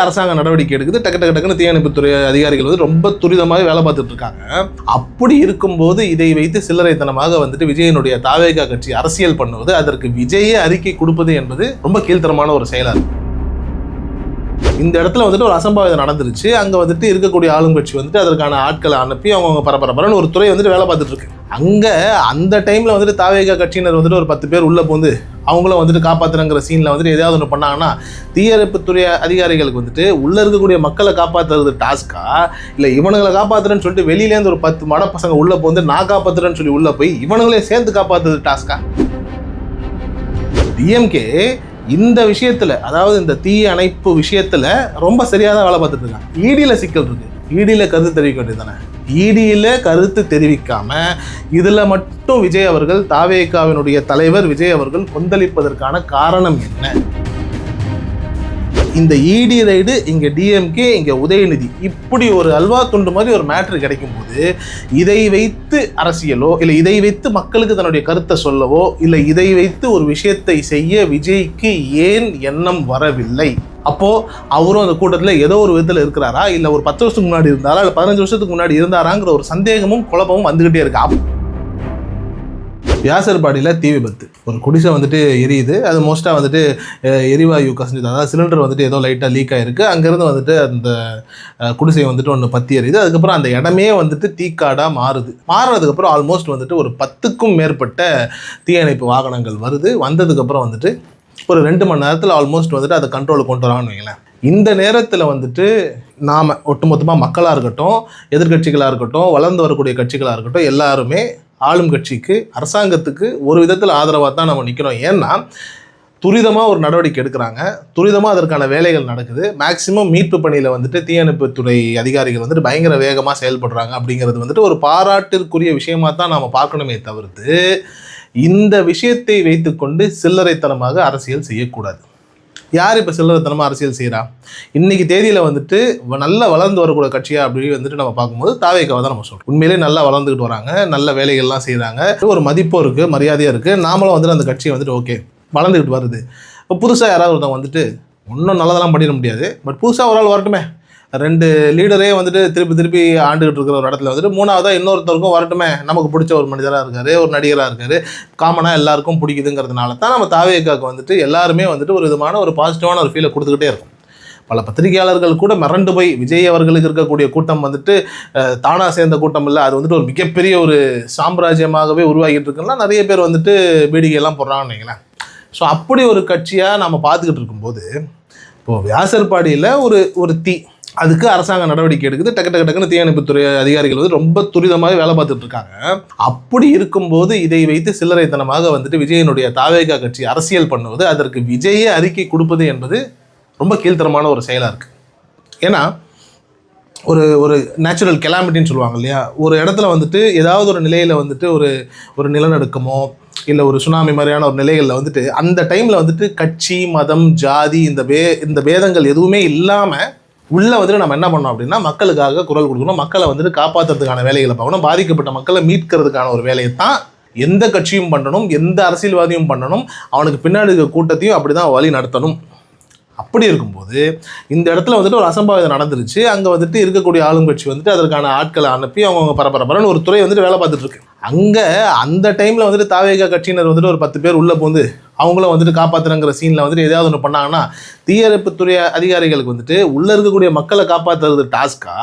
அரசாங்க நடவடிக்கை எடுக்குது. டக்கு டக்கு டக்குன்னு தீயணைப்புத்துறை அதிகாரிகள் வந்து ரொம்ப துரிதமாக வேலை பார்த்துட்டு இருக்காங்க. அப்படி இருக்கும்போது இதை வைத்து சில்லறைத்தனமாக வந்துட்டு விஜயனுடைய தாவேகா கட்சி அரசியல் பண்ணுவது அதற்கு விஜயே அறிக்கை கொடுப்பது என்பது ரொம்ப கீழ்த்தரமான ஒரு செயலா இருக்கு. இந்த இடத்துல வந்துட்டு ஒரு அசம்பாவிதம் நடந்துருச்சு. அங்கே வந்துட்டு இருக்கக்கூடிய ஆளுங்கட்சி வந்துட்டு அதற்கான ஆட்களை அனுப்பி அவங்க பரபரப்பரன்னு ஒரு துறை வந்துட்டு வேலை பார்த்துட்டு இருக்கு. அங்கே அந்த டைமில் வந்துட்டு தாவேகா கட்சியினர் வந்துட்டு ஒரு பத்து பேர் உள்ளே போந்து அவங்களும் வந்துட்டு காப்பாற்றுறங்கிற சீனில் வந்துட்டு ஏதாவது ஒன்று பண்ணாங்கன்னா தீயணைப்புத்துறை அதிகாரிகளுக்கு வந்துட்டு உள்ளே இருக்கக்கூடிய மக்களை காப்பாற்றுறது டாஸ்க்கா இல்லை இவனுங்களை காப்பாற்றுறேன்னு சொல்லிட்டு வெளியிலேருந்து ஒரு பத்து மட பசங்க உள்ளே போந்து நான் காப்பாற்றுறேன்னு சொல்லி உள்ளே போய் இவனுங்களே சேர்ந்து காப்பாற்றுறது டாஸ்க்கா டிஎம்கே இந்த விஷயத்தில் அதாவது இந்த தீ அணைப்பு விஷயத்தில் ரொம்ப சரியாக தான் வேலை பார்த்துட்டு இருக்காங்க இடியில் சிக்கல் இருக்குது ஈடியில கருத்து தெரிவிக்க வேண்டியது தானே? ஈடியில கருத்து தெரிவிக்காம இதில் மட்டும் விஜய் அவர்கள் தாவேகாவினுடைய தலைவர் விஜய் அவர்கள் கொந்தளிப்பதற்கான காரணம் என்ன? இந்த இடி ரைடு இங்கே டிஎம்கே இங்கே உதயநிதி இப்படி ஒரு அல்வா துண்டு மாதிரி ஒரு மேட்ரு கிடைக்கும் போது இதை வைத்து அரசியலோ இல்லை இதை வைத்து மக்களுக்கு தன்னுடைய கருத்தை சொல்லவோ இல்லை இதை வைத்து ஒரு விஷயத்தை செய்ய விஜய்க்கு ஏன் எண்ணம் வரவில்லை? அப்போது அவரும் அந்த கூட்டத்தில் ஏதோ ஒரு விதத்தில் இருக்கிறாரா? இல்லை ஒரு பத்து வருஷத்துக்கு முன்னாடி இருந்தாரா? இல்லை பதினஞ்சு வருஷத்துக்கு முன்னாடி இருந்தாராங்கிற ஒரு சந்தேகமும் குழப்பமும் வந்துக்கிட்டே இருக்கா. வியாசர்பாடியில் தீ விபத்து. ஒரு குடிசை வந்துட்டு எரியுது. அது மோஸ்ட்டாக வந்துட்டு எரிவாயு கசிஞ்சது அதாவது சிலிண்டர் வந்துட்டு ஏதோ லைட்டாக லீக் ஆகிருக்கு அங்கேருந்து வந்துட்டு அந்த குடிசை வந்துட்டு ஒன்று பற்றி எறியுது அதுக்கப்புறம் அந்த இடமே வந்துட்டு தீக்காடாக மாறுது. மாறுறதுக்கப்புறம் ஆல்மோஸ்ட் வந்துட்டு ஒரு பத்துக்கும் மேற்பட்ட தீயணைப்பு வாகனங்கள் வருது. வந்ததுக்கப்புறம் வந்துட்டு ஒரு ரெண்டு மணி நேரத்தில் ஆல்மோஸ்ட் வந்துட்டு அதை கண்ட்ரோலுக்கு கொண்டு வராங்கன்னு வைங்களேன். இந்த நேரத்தில் வந்துட்டு நாம் ஒட்டுமொத்தமாக மக்களாக இருக்கட்டும் எதிர்க்கட்சிகளாக இருக்கட்டும் வளர்ந்து வரக்கூடிய கட்சிகளாக இருக்கட்டும் எல்லாருமே ஆளும் கட்சிக்கு அரசாங்கத்துக்கு ஒரு விதத்தில் ஆதரவாக தான் நம்ம நிற்கிறோம் ஏன்னா துரிதமாக ஒரு நடவடிக்கை எடுக்கிறாங்க. துரிதமாக அதற்கான வேலைகள் நடக்குது. மேக்சிமம் மீட்பு பணியில் வந்துட்டு தீயணைப்புத்துறை அதிகாரிகள் வந்துட்டு பயங்கர வேகமாக செயல்படுறாங்க அப்படிங்கிறது வந்துட்டு ஒரு பாராட்டிற்குரிய விஷயமாக தான் நாம் பார்க்கணுமே தவிர்த்து இந்த விஷயத்தை வைத்துக்கொண்டு சில்லறைத்தனமாக அரசியல் செய்யக்கூடாது. யார் இப்போ சில்லறைத்தனமாக அரசியல் செய்கிறா இன்னைக்கு தேதியில் வந்துட்டு நல்ல வளர்ந்து வரக்கூடிய கட்சியா அப்படி வந்துட்டு நம்ம பார்க்கும்போது தாவேக்காவை தான் நம்ம சொல்கிறோம் உண்மையிலேயே நல்லா வளர்ந்துக்கிட்டு வராங்க நல்ல வேலைகள்லாம் செய்கிறாங்க ஒரு மதிப்பும் இருக்குது மரியாதையாக இருக்குது நாமளும் வந்துட்டு அந்த கட்சியை வந்துட்டு ஓகே வளர்ந்துக்கிட்டு வருது. இப்போ புதுசாக யாராவது ஒருத்தவங்க வந்துட்டு ஒன்றும் நல்லதெல்லாம் பண்ணிட முடியாது. பட் புதுசாக ஒரு ஆள் வரட்டுமே. ரெண்டு லீடரே வந்துட்டு திருப்பி திருப்பி ஆண்டுகிட்டு இருக்கிற ஒரு இடத்துல வந்துட்டு மூணாவதாக இன்னொருத்தருக்கும் வரட்டுமே. நமக்கு பிடிச்ச ஒரு மனிதராக இருக்காரு ஒரு நடிகராக இருக்காரு. காமனாக எல்லாருக்கும் பிடிக்குதுங்கிறதுனால தான் நம்ம தாவேக்காக்கு வந்துட்டு எல்லாருமே வந்துட்டு ஒரு விதமான ஒரு பாசிட்டிவான ஒரு ஃபீலை கொடுத்துக்கிட்டே இருக்கும். பல பத்திரிகையாளர்கள் கூட மிரண்டு போய் விஜய் அவர்களுக்கு இருக்கக்கூடிய கூட்டம் வந்துட்டு தானாக சேர்ந்த கூட்டம் இல்லை. அது வந்துட்டு ஒரு மிகப்பெரிய ஒரு சாம்ராஜ்யமாகவே உருவாகிட்டு இருக்குன்னா நிறைய பேர் வந்துட்டு பீடிகையெல்லாம் போடுறாங்கன்னு வைங்களேன். ஸோ அப்படி ஒரு கட்சியாக நம்ம பார்த்துக்கிட்டு இருக்கும்போது இப்போது வியாசர்பாடியில் ஒரு ஒரு தீ அதுக்கு அரசாங்க நடவடிக்கை எடுக்குது. டக்கு டக்கு டக்குன்னு தீயணைப்புத்துறை அதிகாரிகள் வந்து ரொம்ப துரிதமாக வேலை பார்த்துட்டு இருக்காங்க. அப்படி இருக்கும்போது இதை வைத்து சில்லறைத்தனமாக வந்துட்டு விஜயனுடைய தாவேகா கட்சி அரசியல் பண்ணுவது அதற்கு விஜயே அறிக்கை கொடுப்பது என்பது ரொம்ப கீழ்த்தரமான ஒரு செயலாக இருக்குது ஏன்னா ஒரு ஒரு நேச்சுரல் கெலாமிட்டின்னு சொல்லுவாங்க இல்லையா? ஒரு இடத்துல வந்துட்டு ஏதாவது ஒரு நிலையில் வந்துட்டு ஒரு ஒரு நிலநடுக்கமோ இல்லை ஒரு சுனாமி மாதிரியான ஒரு நிலைகளில் வந்துட்டு அந்த டைமில் வந்துட்டு கட்சி மதம் ஜாதி இந்த வே இந்த பேதங்கள் எதுவுமே இல்லாமல் உள்ளே வந்துட்டு நம்ம என்ன பண்ணோம் அப்படின்னா மக்களுக்காக குரல் கொடுக்கணும். மக்களை வந்துட்டு காப்பாற்றுறதுக்கான வேலைகளை பார்க்கணும். பாதிக்கப்பட்ட மக்களை மீட்கிறதுக்கான ஒரு வேலையை தான் எந்த கட்சியும் பண்ணணும். எந்த அரசியல்வாதியும் பண்ணணும். அவனுக்கு பின்னாடி இருக்க கூட்டத்தையும் அப்படி தான் வழி நடத்தணும். அப்படி இருக்கும்போது இந்த இடத்துல வந்துட்டு ஒரு அசம்பாவிதம் நடந்துருச்சு. அங்கே வந்துட்டு இருக்கக்கூடிய ஆளுங்கட்சி வந்துட்டு அதற்கான ஆட்களை அனுப்பி அவங்க பரபரப்பரன்னு ஒரு துறை வந்துட்டு வேலை பார்த்துட்டு இருக்கு. அங்கே அந்த டைமில் வந்துட்டு தாவேகா கட்சியினர் வந்துட்டு ஒரு பத்து பேர் உள்ளே போந்து அவங்களும் வந்துட்டு காப்பாற்றுறங்கிற சீனில் வந்துட்டு ஏதாவது ஒன்று பண்ணாங்கன்னா தீயணைப்புத்துறை அதிகாரிகளுக்கு வந்துட்டு உள்ளே இருக்கக்கூடிய மக்களை காப்பாற்றுறது டாஸ்க்கா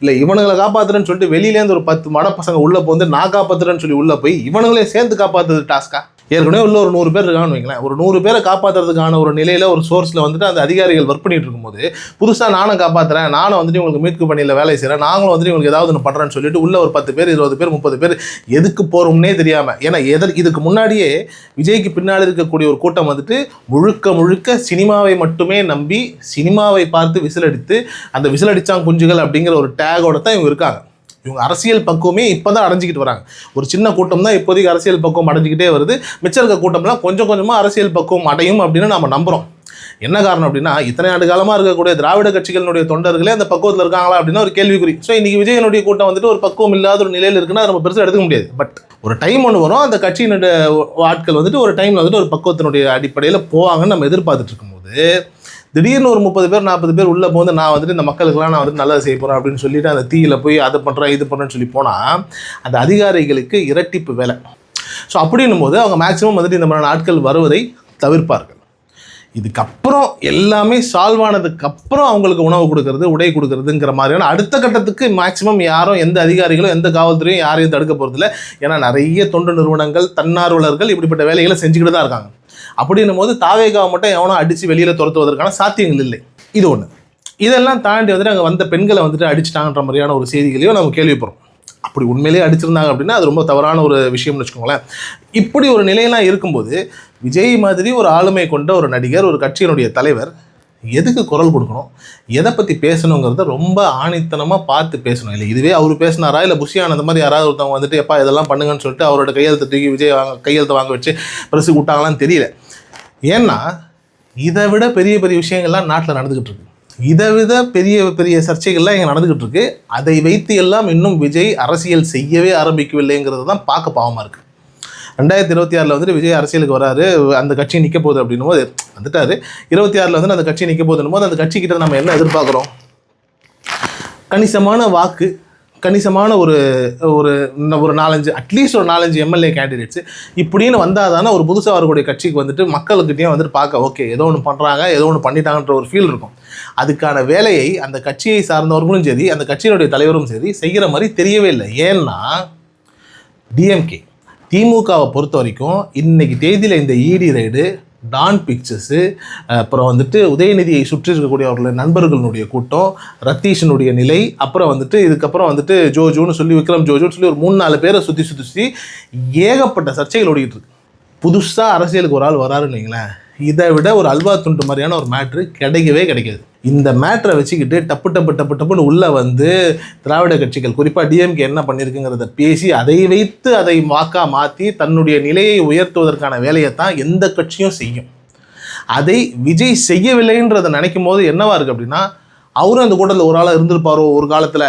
இல்லை இவனுங்களை காப்பாற்றுறேன்னு சொல்லிட்டு வெளியிலேருந்து ஒரு பத்து மட பசங்க உள்ளே போந்து நான் காப்பாற்றுறேன்னு சொல்லி உள்ளே போய் இவனுங்களே சேர்ந்து காப்பாற்றுறது டாஸ்க்கா ஏற்கனவே உள்ள ஒரு நூறு பேர் இருக்கான்னு வைங்களேன். ஒரு நூறு பேரை காப்பாற்றுறதுக்கான ஒரு நிலையில் ஒரு சோர்ஸில் வந்துட்டு அந்த அதிகாரிகள் ஒர்க் பண்ணிட்டு இருக்கும்போது புதுசாக நானும் காப்பாற்றுறேன் நானும் வந்துட்டு உங்களுக்கு மீட்பு பணியில் வேலை செய்கிறேன் நாங்களும் வந்துட்டு உங்களுக்கு ஏதாவது ஒன்று பண்ணுறேன்னு சொல்லிட்டு உள்ள ஒரு பத்து பேர் இருபது பேர் முப்பது பேர் எதுக்கு போகிறோம்னே தெரியாமல் ஏன்னா எதற்கு இதுக்கு முன்னாடியே விஜய்க்கு பின்னாடி இருக்கக்கூடிய ஒரு கூட்டம் வந்துட்டு முழுக்க முழுக்க சினிமாவை மட்டுமே நம்பி சினிமாவை பார்த்து விசிலடித்து அந்த விசிலடிச்சான் குஞ்சுகள் அப்படிங்கிற ஒரு டேகோட தான் இவங்க இருக்காங்க. இவங்க அரசியல் பக்குவமே இப்போ தான் அடைஞ்சிக்கிட்டு வராங்க. ஒரு சின்ன கூட்டம் தான் இப்போதைக்கு அரசியல் பக்குவம் அடைஞ்சிக்கிட்டே வருது. மிச்சம் இருக்க கூட்டம்லாம் கொஞ்சம் கொஞ்சமாக அரசியல் பக்குவம் அடையும் அப்படின்னு நம்ம நம்புகிறோம் என்ன காரணம் அப்படின்னா இத்தனை ஆண்டு காலமாக இருக்கக்கூடிய திராவிட கட்சிகளுடைய தொண்டர்களே அந்த பக்குவத்தில் இருக்காங்களா அப்படின்னா ஒரு கேள்விக்குறி. ஸோ இன்றைக்கி விஜயனுடைய கூட்டம் வந்துட்டு ஒரு பக்குவம் இல்லாத ஒரு நிலையில் இருக்குன்னா நம்ம பெருசாக எடுத்துக்க முடியாது. பட் ஒரு டைம் ஒன்று வரும் அந்த கட்சியினுடைய ஆட்கள் வந்துட்டு ஒரு டைமில் வந்துட்டு ஒரு பக்குவத்தினுடைய அடிப்படையில் போவாங்கன்னு நம்ம எதிர்பார்த்துட்டு இருக்கும்போது திடீர்னு ஒரு முப்பது பேர் நாற்பது பேர் உள்ளே போது நான் வந்துட்டு இந்த மக்களுக்கெல்லாம் நான் வந்து நல்லது செய்ய போகிறேன் அப்படின்னு சொல்லிட்டு அந்த தீயில போய் அதை பண்ணுறேன் இது பண்ணுறேன்னு சொல்லி போனால் அந்த அதிகாரிகளுக்கு இரட்டிப்பு வேலை. ஸோ அப்படின்னும் போது அவங்க மேக்ஸிமம் வந்துட்டு இந்த மாதிரி நாட்கள் வருவதை தவிர்ப்பார்கள். இதுக்கப்புறம் எல்லாமே சால்வ் ஆனதுக்கப்புறம் அவங்களுக்கு உணவு கொடுக்கறது உடை கொடுக்கறதுங்கிற மாதிரியான அடுத்த கட்டத்துக்கு மேக்ஸிமம் யாரும் எந்த அதிகாரிகளும் எந்த காவல்துறையும் யாரையும் தடுக்க போகிறதில்ல ஏன்னா நிறைய தொண்டு நிறுவனங்கள் தன்னார்வலர்கள் இப்படிப்பட்ட வேலைகளை செஞ்சுக்கிட்டு தான் இருக்காங்க. அப்படின்னும் போது தாவேகாவை மட்டும் எவனோ அடித்து வெளியில் துரத்துவதற்கான சாத்தியங்கள் இல்லை. இது ஒன்று இதெல்லாம் தாண்டி வந்துட்டு அங்கே வந்த பெண்களை வந்துட்டு அடிச்சிட்டாங்கன்ற மாதிரியான ஒரு செய்திகளையும் நம்ம கேள்விப்படுறோம். அப்படி உண்மையிலேயே அடிச்சிருந்தாங்க அப்படின்னா அது ரொம்ப தவறான ஒரு விஷயம்னு வச்சுக்கோங்களேன். இப்படி ஒரு நிலையெல்லாம் இருக்கும்போது விஜய் மாதிரி ஒரு ஆளுமை கொண்ட ஒரு நடிகர் ஒரு கட்சியினுடைய தலைவர் எதுக்கு குரல் கொடுக்கணும்? எதை பற்றி பேசணுங்கிறத ரொம்ப ஆணித்தனமாக பார்த்து பேசணும். இல்லை இதுவே அவர் பேசினாரா? இல்லை புஷியானந்த மாதிரி யாராவது ஒருத்தவங்க வந்துட்டு எப்பா இதெல்லாம் பண்ணுங்கன்னு சொல்லிட்டு அவரோட கையெழுத்து தூக்கி விஜய் வாங்க கையெழுத்தை வாங்க வச்சு பரிசு விட்டாங்களான்னு தெரியல. ஏன்னா இதை விட பெரிய பெரிய விஷயங்கள்லாம் நாட்டில் நடந்துக்கிட்டு இருக்கு இதை விட பெரிய பெரிய சர்ச்சைகள்லாம் இங்கே நடந்துக்கிட்டு இருக்கு அதை வைத்து எல்லாம் இன்னும் விஜய் அரசியல் செய்யவே ஆரம்பிக்கவில்லைங்கிறது தான் பார்க்க பாவமாக இருக்குது ரெண்டாயிரத்தி இருபத்தி ஆறில் வந்துட்டு விஜய் அரசியலுக்கு வராரு அந்த கட்சி நிற்க போகுது அப்படின்னும் போது வந்துட்டாரு. இருபத்தி ஆறில் வந்து அந்த கட்சி நிற்க போகுதுன்னும் போது அந்த கட்சிக்கிட்ட நம்ம என்ன எதிர்பார்க்குறோம்? கணிசமான வாக்கு கணிசமான ஒரு ஒரு ஒரு நாலஞ்சு அட்லீஸ்ட் ஒரு நாலஞ்சு எம்எல்ஏ கேண்டிடேட்ஸ் இப்படின்னு வந்தால் தானே ஒரு புதுசாக வரக்கூடிய கட்சிக்கு வந்துட்டு மக்களுக்கிட்டேயும் வந்துட்டு பார்க்க ஓகே ஏதோ ஒன்று பண்ணுறாங்க ஏதோ ஒன்று பண்ணிட்டாங்கன்ற ஒரு ஃபீல் இருக்கும். அதுக்கான வேலையை அந்த கட்சியை சார்ந்தவர்களும் சரி அந்த கட்சியினுடைய தலைவரும் சரி செய்கிற மாதிரி தெரியவே இல்லை. ஏன்னா டிஎம்கே திமுகவை பொறுத்த வரைக்கும் இன்றைக்கி தேதியில் இந்த இடி ரைடு டான் பிக்சர்ஸு அப்புறம் வந்துட்டு உதயநிதியை சுற்றி இருக்கக்கூடிய அவர்களுடைய நண்பர்களுடைய கூட்டம் ரத்தீஷனுடைய நிலை அப்புறம் வந்துட்டு இதுக்கப்புறம் வந்துட்டு ஜோஜோன்னு சொல்லி விக்ரம் ஜோஜோன்னு சொல்லி ஒரு மூணு நாலு பேரை சுற்றி சுற்றி சுற்றி ஏகப்பட்ட சர்ச்சைகள் ஓடிக்கிட்டு இருக்கு. புதுசாக அரசியலுக்கு ஒரு ஆள் வராருன்னு வைங்களேன். இதை விட ஒரு அல்வா துண்டு மாதிரியான ஒரு மேட்ரு கிடைக்கவே கிடைக்காது. இந்த மேட்ரை வச்சுக்கிட்டு டப்பு டப்பு டப்பு டப்புன்னு உள்ளே வந்து திராவிட கட்சிகள் குறிப்பாக டிஎம்கே என்ன பண்ணியிருக்குங்கிறத பேசி அதை வைத்து அதை வாக்கா மாற்றி தன்னுடைய நிலையை உயர்த்துவதற்கான வேலையை தான் எந்த கட்சியும் செய்யும். அதை விஜய் செய்யவில்லைன்றதை நினைக்கும் போது என்னவா இருக்குது அப்படின்னா அவரும் அந்த கூட்டத்தில் ஒரு ஆளாக இருந்திருப்பாரோ ஒரு காலத்தில்?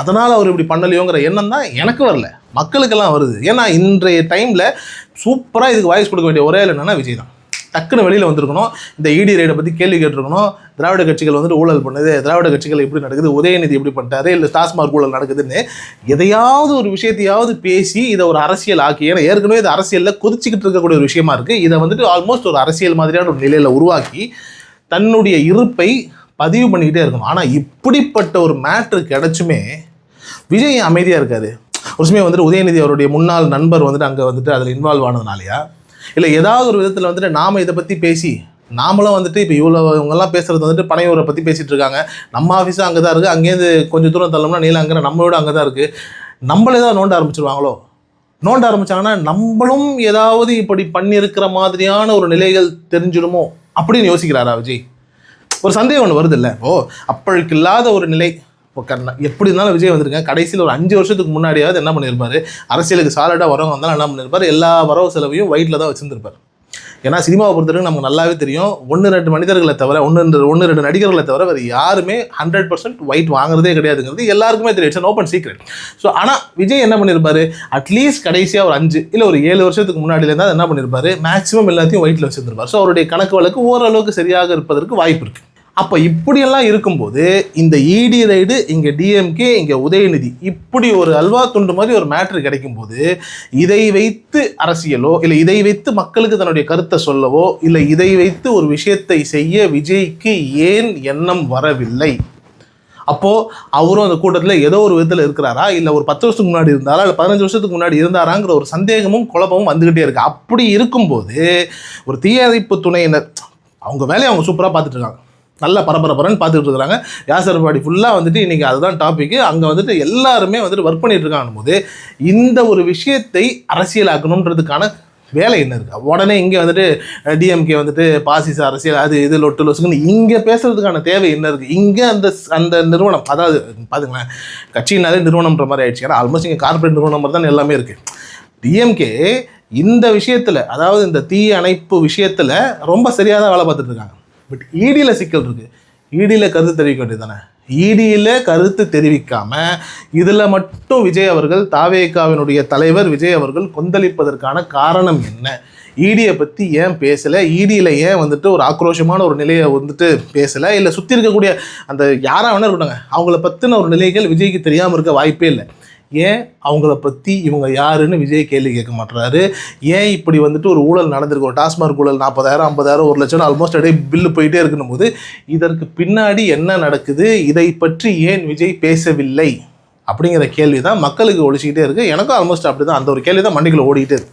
அதனால் அவர் இப்படி பண்ணலையோங்கிற எண்ணம் தான் எனக்கு வரல. மக்களுக்கெல்லாம் வருது. ஏன்னா இன்றைய டைமில் சூப்பராக இதுக்கு வாய்ஸ் கொடுக்க வேண்டிய ஒரே ஆள் விஜய் தான். டக்குன்னு வெளியில் வந்திருக்கணும். இந்த இடி ரைடை பற்றி கேள்வி கேட்டிருக்கணும். திராவிட கட்சிகள் வந்துட்டு ஊழல் பண்ணுது. திராவிட கட்சிகள் எப்படி நடக்குது? உதயநிதி எப்படி பண்ணிட்டாரு? இல்லை டாஸ்மார்க் ஊழல் நடக்குதுன்னு எதையாவது ஒரு விஷயத்தையாவது பேசி இதை ஒரு அரசியல் ஆக்கி ஏன்னா ஏற்கனவே இது அரசியலில் கொதிச்சுக்கிட்டு இருக்கக்கூடிய ஒரு விஷயமா இருக்குது இதை வந்துட்டு ஆல்மோஸ்ட் ஒரு அரசியல் மாதிரியான ஒரு நிலையில் உருவாக்கி தன்னுடைய இருப்பை பதிவு பண்ணிக்கிட்டே இருக்கணும். ஆனால் இப்படிப்பட்ட ஒரு மேட்ரு கிடைச்சுமே விஜய் அமைதியாக இருக்காது ஒரு சமயம் வந்துட்டு உதயநிதி அவருடைய முன்னாள் நண்பர் வந்துட்டு அங்கே வந்துட்டு அதில் இன்வால்வ் ஆனதுனாலயா? இல்லை ஏதாவது ஒரு விதத்தில் வந்துட்டு நாம் இதை பற்றி பேசி நாமளும் வந்துட்டு இப்போ இவ்வளோ இவங்கெல்லாம் பேசுகிறது வந்துட்டு பனையூரை பற்றி பேசிகிட்டு இருக்காங்க. நம்ம ஆஃபீஸும் அங்கே தான் இருக்குது அங்கேருந்து கொஞ்சம் தூரம் தள்ளோம்னா நீலாங்கிற நம்மளோட அங்கே தான் இருக்குது நம்மளே தான் நோண்ட ஆரம்பிச்சிருவாங்களோ? நோண்ட ஆரம்பித்தாங்கன்னா நம்மளும் ஏதாவது இப்படி பண்ணியிருக்கிற மாதிரியான ஒரு நிலைகள் தெரிஞ்சிடுமோ அப்படின்னு யோசிக்கிறாரா விஜய்? ஒரு சந்தேகம் ஒன்று வருது இல்லை? ஓ அப்பழுக்கு இல்லாத ஒரு நிலை. இப்போ கண்ணா எப்படி இருந்தாலும் விஜய் வந்திருக்கேன் கடைசியில் ஒரு அஞ்சு வருஷத்துக்கு முன்னாடியாவது என்ன பண்ணியிருப்பார் அரசியலுக்கு சாலடாக வரவங்க வந்தாலும் என்ன பண்ணியிருப்பார் எல்லா வரவு செலவையும் வயிற்றில் தான் வச்சுருந்துருப்பார். ஏன்னா சினிமாவை பொறுத்தவரைக்கும் நமக்கு நல்லாவே தெரியும். ஒன்று ரெண்டு மனிதர்களை தவிர ஒன்று ரெண்டு ஒன்று ரெண்டு நடிகர்களை தவிர வேறு யாருமே ஹண்ட்ரட் பர்சன்ட் ஒயிட் வாங்குறதே கிடையாதுங்கிறது எல்லாருக்குமே தெரியும். இட்ஸ் ஓப்பன் சீக்ரெட் ஸோ ஆனால் விஜய் என்ன பண்ணியிருப்பார் அட்லீஸ்ட் கடைசியாக ஒரு அஞ்சு இல்லை ஒரு ஏழு வருஷத்துக்கு முன்னாடியிலேருந்து என்ன பண்ணியிருப்பார் மேக்ஸிமம் எல்லாத்தையும் ஒயிட்டில் வச்சுருந்துருப்பார். ஸோ அவருடைய கணக்கு வழக்கு ஓரளவுக்கு சரியாக இருப்பதற்கு வாய்ப்பு இருக்குது அப்போ இப்படியெல்லாம் இருக்கும்போது இந்த இடி ரைடு இங்கே டிஎம்கே இங்கே உதயநிதி இப்படி ஒரு அல்வா துண்டு மாதிரி ஒரு மேட்ரு கிடைக்கும்போது இதை வைத்து அரசியலோ இல்லை இதை வைத்து மக்களுக்கு தன்னுடைய கருத்தை சொல்லவோ இல்லை இதை வைத்து ஒரு விஷயத்தை செய்ய விஜய்க்கு ஏன் எண்ணம் வரவில்லை? அப்போது அவரும் அந்த கூட்டத்தில் ஏதோ ஒரு விதத்தில் இருக்கிறாரா? இல்லை ஒரு பத்து வருஷத்துக்கு முன்னாடி இருந்தாரா? இல்லை பதினஞ்சு வருஷத்துக்கு முன்னாடி இருந்தாராங்கிற ஒரு சந்தேகமும் குழப்பமும் வந்துக்கிட்டே இருக்கு. அப்படி இருக்கும்போது ஒரு தீயணைப்பு துணையினர் அவங்க வேலையை அவங்க சூப்பராக பார்த்துட்டு இருக்காங்க. நல்ல பரபரப்பரன்னு பார்த்துட்டு இருக்கிறாங்க யாசர்பாடி ஃபுல்லாக வந்துட்டு இன்றைக்கி அதுதான் டாப்பிக்கு அங்கே வந்துட்டு எல்லாருமே வந்துட்டு ஒர்க் பண்ணிட்டு இருக்காங்க போது இந்த ஒரு விஷயத்தை அரசியலாக்கணுன்றதுக்கான வேலை என்ன இருக்குது உடனே இங்கே வந்துட்டு டிஎம்கே வந்துட்டு பாசிச அரசியல் அது இது லொட்டு லொசுக்குன்னு இங்கே பேசுறதுக்கான தேவை என்ன இருக்குது இங்கே அந்த அந்த நிறுவனம் அதாவது பாருங்களேன் கட்சினாலே நிறுவனம்ன்ற மாதிரி ஆயிடுச்சு. ஏன்னா ஆல்மோஸ்ட் இங்கே கார்பரேட் நிறுவனம் மாதிரி தான் எல்லாமே இருக்குது டிஎம்கே இந்த விஷயத்தில் அதாவது இந்த தீ அணைப்பு விஷயத்தில் ரொம்ப சரியாக தான் வேலை பார்த்துட்டு இருக்காங்க. பட் ஈடியில் சிக்கல் இருக்குது ஈடியில் கருத்து தெரிவிக்க வேண்டியது தானே ஈடியில் கருத்து தெரிவிக்காமல் இதில் மட்டும் விஜய் அவர்கள் தாவேகாவினுடைய தலைவர் விஜய் அவர்கள் கொந்தளிப்பதற்கான காரணம் என்ன? ஈடியை பற்றி ஏன் பேசலை? ஈடியில் ஏன் வந்துட்டு ஒரு ஆக்ரோஷமான ஒரு நிலையை வந்துட்டு பேசலை? இல்லை சுற்றி இருக்கக்கூடிய அந்த யாராக வேணா இருக்கட்டும். அவங்கள பற்றின ஒரு நிலைகள் விஜய்க்கு தெரியாமல் இருக்க வாய்ப்பே இல்லை. ஏன் அவங்கள பற்றி இவங்க யாருன்னு விஜய் கேள்வி கேட்க மாட்டுறாரு ஏன் இப்படி வந்துட்டு ஒரு ஊழல் நடந்திருக்கு? ஒரு டாஸ்மாக் ஊழல் நாற்பதாயிரம் ஐம்பதாயிரம் ஒரு லட்சம் ஆல்மோஸ்ட் அப்படியே பில்லு போயிட்டே இருக்கணும் போது இதற்கு பின்னாடி என்ன நடக்குது? இதை பற்றி ஏன் விஜய் பேசவில்லை? அப்படிங்கிற கேள்வி தான் மக்களுக்கு ஒழிச்சிக்கிட்டே இருக்குது எனக்கும் ஆல்மோஸ்ட் அப்படி தான் அந்த ஒரு கேள்வி தான் மண்டிக்குள்ள ஓடிக்கிட்டே இருக்குது